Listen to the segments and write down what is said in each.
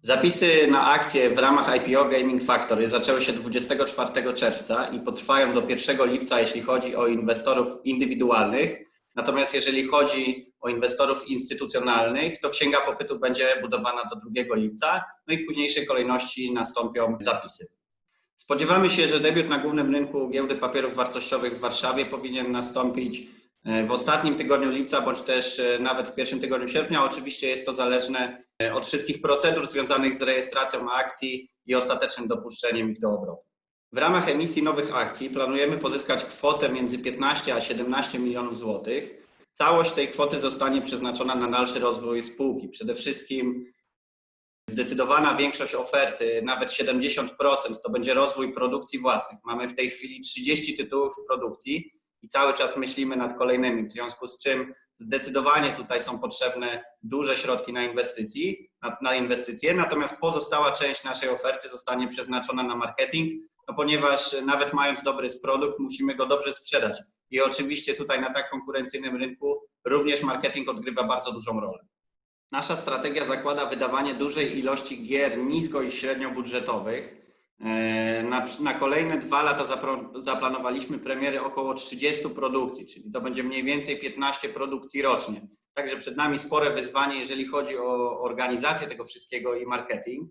Zapisy na akcje w ramach IPO Gaming Factory zaczęły się 24 czerwca i potrwają do 1 lipca, jeśli chodzi o inwestorów indywidualnych. Natomiast jeżeli chodzi o inwestorów instytucjonalnych, to księga popytu będzie budowana do 2 lipca, no i w późniejszej kolejności nastąpią zapisy. Spodziewamy się, że debiut na głównym rynku giełdy papierów wartościowych w Warszawie powinien nastąpić w ostatnim tygodniu lipca, bądź też e, nawet w pierwszym tygodniu sierpnia. Oczywiście jest to zależne e, od wszystkich procedur związanych z rejestracją akcji i ostatecznym dopuszczeniem ich do obrotu. W ramach emisji nowych akcji planujemy pozyskać kwotę między 15 a 17 milionów złotych. Całość tej kwoty zostanie przeznaczona na dalszy rozwój spółki. Przede wszystkim zdecydowana większość oferty, nawet 70%, to będzie rozwój produkcji własnych. Mamy w tej chwili 30 tytułów produkcji i cały czas myślimy nad kolejnymi, w związku z czym zdecydowanie tutaj są potrzebne duże środki na, inwestycji, na, na inwestycje, natomiast pozostała część naszej oferty zostanie przeznaczona na marketing, no ponieważ nawet mając dobry produkt, musimy go dobrze sprzedać. I oczywiście tutaj na tak konkurencyjnym rynku również marketing odgrywa bardzo dużą rolę. Nasza strategia zakłada wydawanie dużej ilości gier nisko i średnio budżetowych. Na, na kolejne dwa lata zapro, zaplanowaliśmy premiery około 30 produkcji, czyli to będzie mniej więcej 15 produkcji rocznie. Także przed nami spore wyzwanie, jeżeli chodzi o organizację tego wszystkiego i marketing.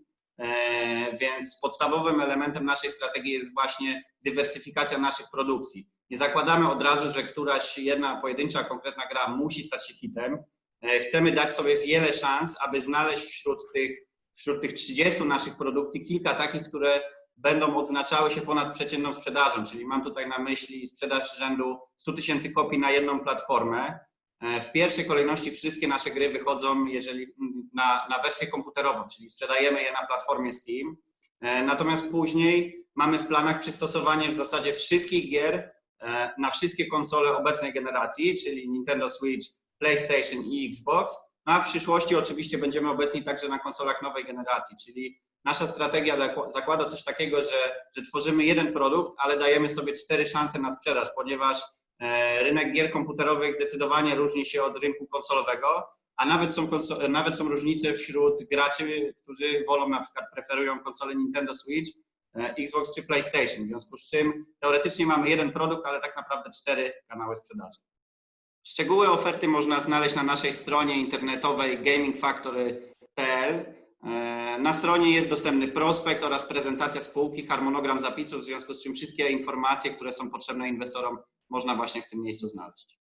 Więc podstawowym elementem naszej strategii jest właśnie dywersyfikacja naszych produkcji. Nie zakładamy od razu, że któraś jedna pojedyncza, konkretna gra musi stać się hitem. Chcemy dać sobie wiele szans, aby znaleźć wśród tych, wśród tych 30 naszych produkcji kilka takich, które będą odznaczały się ponad przeciętną sprzedażą, czyli mam tutaj na myśli sprzedaż rzędu 100 tysięcy kopii na jedną platformę. W pierwszej kolejności wszystkie nasze gry wychodzą jeżeli, na, na wersję komputerową, czyli sprzedajemy je na platformie Steam. Natomiast później mamy w planach przystosowanie w zasadzie wszystkich gier na wszystkie konsole obecnej generacji, czyli Nintendo Switch, PlayStation i Xbox. A w przyszłości oczywiście będziemy obecni także na konsolach nowej generacji, czyli nasza strategia zakłada coś takiego, że, że tworzymy jeden produkt, ale dajemy sobie cztery szanse na sprzedaż, ponieważ rynek gier komputerowych zdecydowanie różni się od rynku konsolowego, a nawet są, nawet są różnice wśród graczy, którzy wolą na przykład preferują konsole Nintendo Switch, Xbox czy PlayStation, w związku z czym teoretycznie mamy jeden produkt, ale tak naprawdę cztery kanały sprzedaży. Szczegóły oferty można znaleźć na naszej stronie internetowej gamingfactory.pl. Na stronie jest dostępny prospekt oraz prezentacja spółki, harmonogram zapisów, w związku z czym wszystkie informacje, które są potrzebne inwestorom, można właśnie w tym miejscu znaleźć.